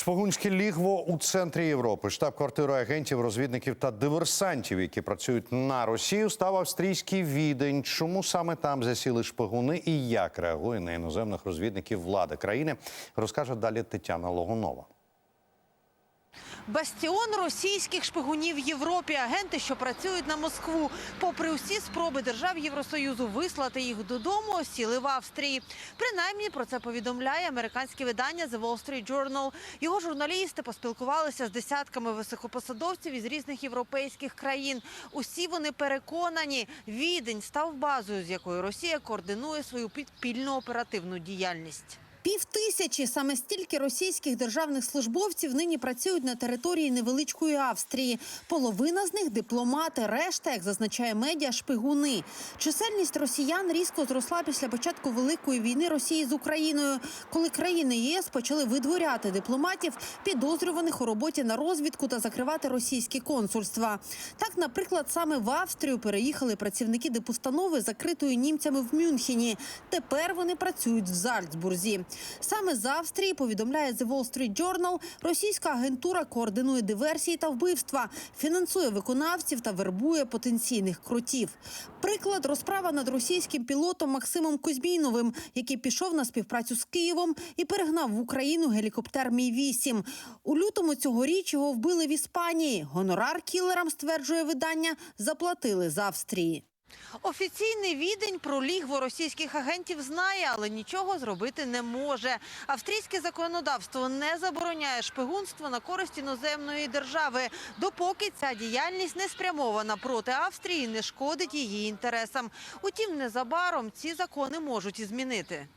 Шпигунське лігво у центрі Європи, штаб-квартира агентів, розвідників та диверсантів, які працюють на Росію, став австрійський відень. Чому саме там засіли шпигуни і як реагує на іноземних розвідників влада країни, розкаже далі Тетяна Логунова. Бастіон російських шпигунів в Європі, агенти, що працюють на Москву. Попри усі спроби держав Євросоюзу вислати їх додому, осіли в Австрії. Принаймні про це повідомляє американське видання The Wall Street Journal. Його журналісти поспілкувалися з десятками високопосадовців із різних європейських країн. Усі вони переконані, відень став базою, з якою Росія координує свою підпільну оперативну діяльність. Пів тисячі саме стільки російських державних службовців нині працюють на території невеличкої Австрії. Половина з них дипломати, решта, як зазначає медіа, шпигуни. Чисельність росіян різко зросла після початку великої війни Росії з Україною, коли країни ЄС почали видворяти дипломатів, підозрюваних у роботі на розвідку та закривати російські консульства. Так, наприклад, саме в Австрію переїхали працівники дипустанови, закритої німцями в Мюнхені. Тепер вони працюють в Зальцбурзі. Саме з Австрії повідомляє The Wall Street Journal, російська агентура координує диверсії та вбивства, фінансує виконавців та вербує потенційних крутів. Приклад розправа над російським пілотом Максимом Кузьміновим, який пішов на співпрацю з Києвом і перегнав в Україну гелікоптер Мі 8 У лютому цьогоріч його вбили в Іспанії. Гонорар кілерам стверджує видання, заплатили з Австрії. Офіційний відень про лігво російських агентів знає, але нічого зробити не може. Австрійське законодавство не забороняє шпигунство на користь іноземної держави, допоки ця діяльність не спрямована проти Австрії, і не шкодить її інтересам. Утім, незабаром ці закони можуть і змінити.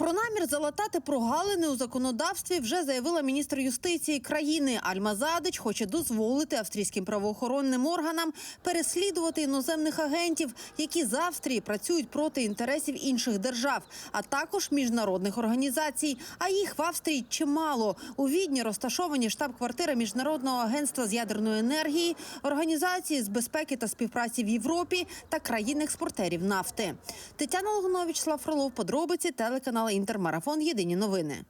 Про намір залатати прогалини у законодавстві вже заявила міністр юстиції країни. Альма Задич хоче дозволити австрійським правоохоронним органам переслідувати іноземних агентів, які з Австрії працюють проти інтересів інших держав, а також міжнародних організацій. А їх в Австрії чимало. У Відні розташовані штаб-квартира міжнародного агентства з ядерної енергії, організації з безпеки та співпраці в Європі та країн-експортерів нафти. Тетяна Логунович, Слав Фролов, подробиці телеканал Інтермарафон. Єдині новини.